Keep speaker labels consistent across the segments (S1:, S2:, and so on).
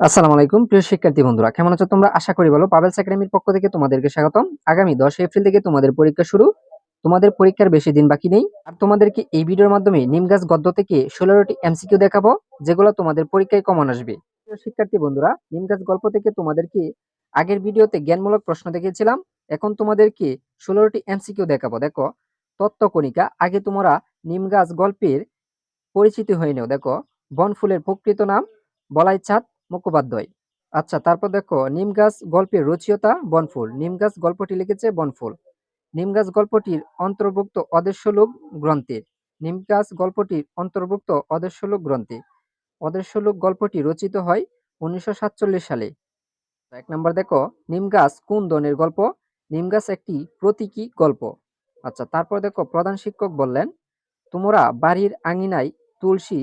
S1: আসসালামু আলাইকুম, প্রিয় শিক্ষার্থী বন্ধুরা, কেমন আছো তোমরা? আশা করি ভালো। পাবেলস একাডেমির পক্ষ থেকে তোমাদেরকে স্বাগতম। আগামী দশ এপ্রিল থেকে তোমাদের পরীক্ষা শুরু। তোমাদের পরীক্ষার বেশি দিন বাকি নেই। আর তোমাদেরকে এই ভিডিওর মাধ্যমে নিমগাছ গদ্য থেকে ষোলোটি এমসিকিউ দেখাবো, যেগুলো তোমাদের পরীক্ষায় কমন আসবে। প্রিয় শিক্ষার্থী বন্ধুরা নিমগাছ গল্প থেকে তোমাদেরকে আগের ভিডিওতে জ্ঞানমূলক প্রশ্ন দেখিয়েছিলাম। এখন তোমাদেরকে ষোলোটি এমসিকিউ দেখাবো। দেখো, তত্ত্বকণিকা, আগে তোমরা নিমগাছ গল্পের পরিচিতি হয়ে নেও। দেখো, বনফুলের প্রকৃত নাম, বলাই চাঁদ মুখোপাধ্যায়। আচ্ছা তারপর দেখো, নিম গাছ গল্পের রচিয়তা, বনফুল। নিম গাছ গল্পটি লিখেছে বনফুল। নিম গাছ গল্পটির অন্তর্ভুক্ত অদেশ্যলোক গ্রন্থে নিম গাছ গল্পটির অন্তর্ভুক্ত অদেশ্যলোক গ্রন্থে অদেশ্যলোক গল্পটি রচিত হয় উনিশশো সাতচল্লিশ সালে। এক নম্বর দেখো, নিম গাছ কোন দনের গল্প? নিম গাছ একটি প্রতীকী গল্প। আচ্ছা তারপর দেখো, প্রধান শিক্ষক বললেন, তোমরা বাড়ির আঙিনায় তুলসী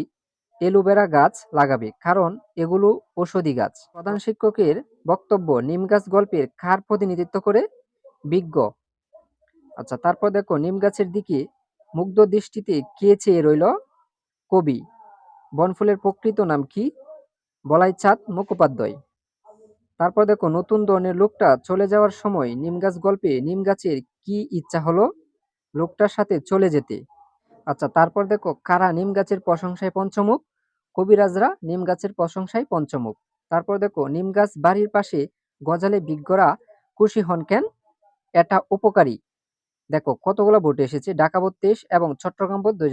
S1: এলোভেরা গাছ লাগাবে, কারণ এগুলো ঔষধি গাছ। প্রধান শিক্ষকের বক্তব্য, নিম গাছ গল্পের কার প্রতিনিধিত্ব করে? বিজ্ঞ। আচ্ছা তারপর দেখো, নিম গাছের দিকে মুগ্ধ দৃষ্টিতে কে চেয়ে রইল? কবি। বনফুলের প্রকৃত নাম কি? বলাই চাঁদ মুখোপাধ্যায়। তারপর দেখো, নতুন ধরনের লোকটা চলে যাওয়ার সময় নিম গাছ গল্পে নিম গাছের কি ইচ্ছা হলো? লোকটার সাথে চলে যেতে। আচ্ছা তারপর দেখো, কারা নিম গাছের প্রশংসায় পঞ্চমুখ? কবিরাজরা নিম গাছের প্রশংসায় পঞ্চমুখ। তারপর দেখো, নিম গাছ বাড়ির পাশে গজালে বিজ্ঞরা খুশি হন কেন? এটা উপকারী। দেখো, কতগুলো ভোট এসেছে? ঢাকা বত্রিশ এবং চট্টগ্রাম বোর্ড দুই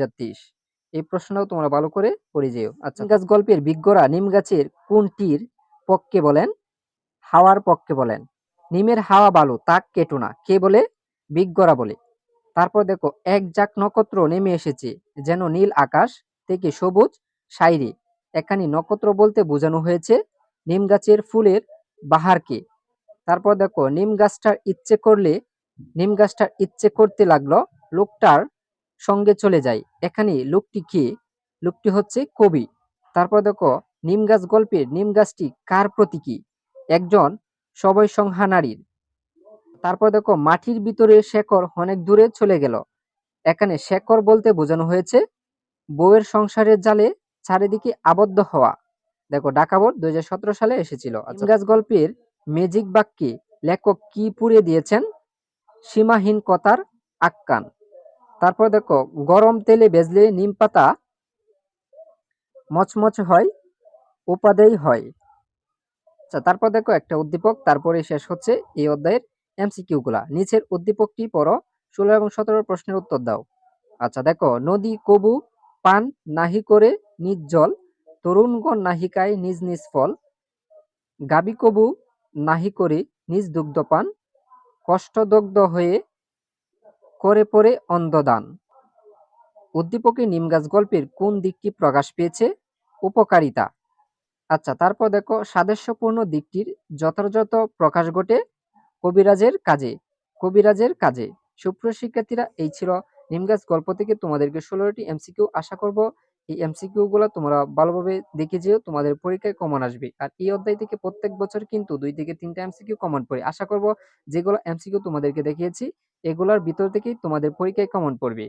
S1: এই প্রশ্নটাও তোমরা ভালো করে পড়ে যেও। আচ্ছা গাছ গল্পের বিজ্ঞরা নিম গাছের কোনটির পক্ষে বলেন? হাওয়ার পক্ষে বলেন। নিমের হাওয়া ভালো তাক কেটো না। কে বলে? বিজ্ঞরা বলে। তারপর দেখো, এক জাক নক্ষত্র নেমে এসেছে, যেন নীল আকাশ থেকে সবুজ সাইরে। এখানে নক্ষত্র বলতে বোঝানো হয়েছে নিম গাছের ফুলের বাহারকে। তারপর দেখো, নিম গাছটার ইচ্ছে করলে, নিম গাছটার ইচ্ছে করতে লাগল, লোকটার সঙ্গে চলে যায়। এখানে লোকটি কে? লোকটি হচ্ছে কবি। তারপর দেখো, নিম গাছ গল্পের নিম গাছটি কার প্রতীকী? একজন সবই সংহা নারীর তারপর দেখো মাটির ভিতরে শেকড় অনেক দূরে চলে গেল। এখানে শেকড় বলতে বোঝানো হয়েছে বউয়ের সংসারের জালে চারিদিকে আবদ্ধ হওয়া। দেখো ঢাকা বোর্ড দুই সালে এসেছিল। গাছ গল্পের ম্যাজিক বাক্যে লেখক কি পুড়িয়ে দিয়েছেন? সীমাহীন কথার আক্কান। তারপর দেখো গরম তেলে বেজলে নিম পাতা মচমচ হয় উপাদেয় হয়। আচ্ছা তারপর দেখো একটা উদ্দীপক তারপরে শেষ হচ্ছে এই অধ্যায়ের এমসিকিউ গুলা। নিচের উদ্দীপকটি পড়ো, ষোলো এবং সতেরো প্রশ্নের উত্তর দাও। আচ্ছা দেখো, নদী, কবু, পান নাহি করে নিজ জল, তরুণগণ নাহিকায় নিজ নিজ ফল, গাবি কবু নাহি করে নিজ দুগ্ধ পান, কষ্টদগ্ধ হয়ে করে পড়ে অন্ধদান উদ্দীপকে নিমগাছ গল্পের কোন দিকটি প্রকাশ পেয়েছে? উপকারিতা। আচ্ছা তারপর দেখো সাদস্যপূর্ণ দিকটির যথাযথ প্রকাশ ঘটে কবিরাজের কাজে কবিরাজের কাজে। সুপ্রিয় শিক্ষার্থীরা, এই ছিল নিমগাছ গল্প থেকে তোমাদেরকে ষোলোটি এমসিকিউ আশা করব এই এমসিকিউ গুলো তোমরা ভালোভাবে দেখে যেও, তোমাদের পরীক্ষায় কমন আসবে। আর এই অধ্যায় থেকে প্রত্যেক বছর কিন্তু দুই থেকে তিনটা এমসিকিউ কমন পড়ে। আশা করব যেগুলো এমসিকিউ তোমাদেরকে দেখিয়েছি, এগুলোর ভিতর থেকেই তোমাদের পরীক্ষায় কমন পড়বে।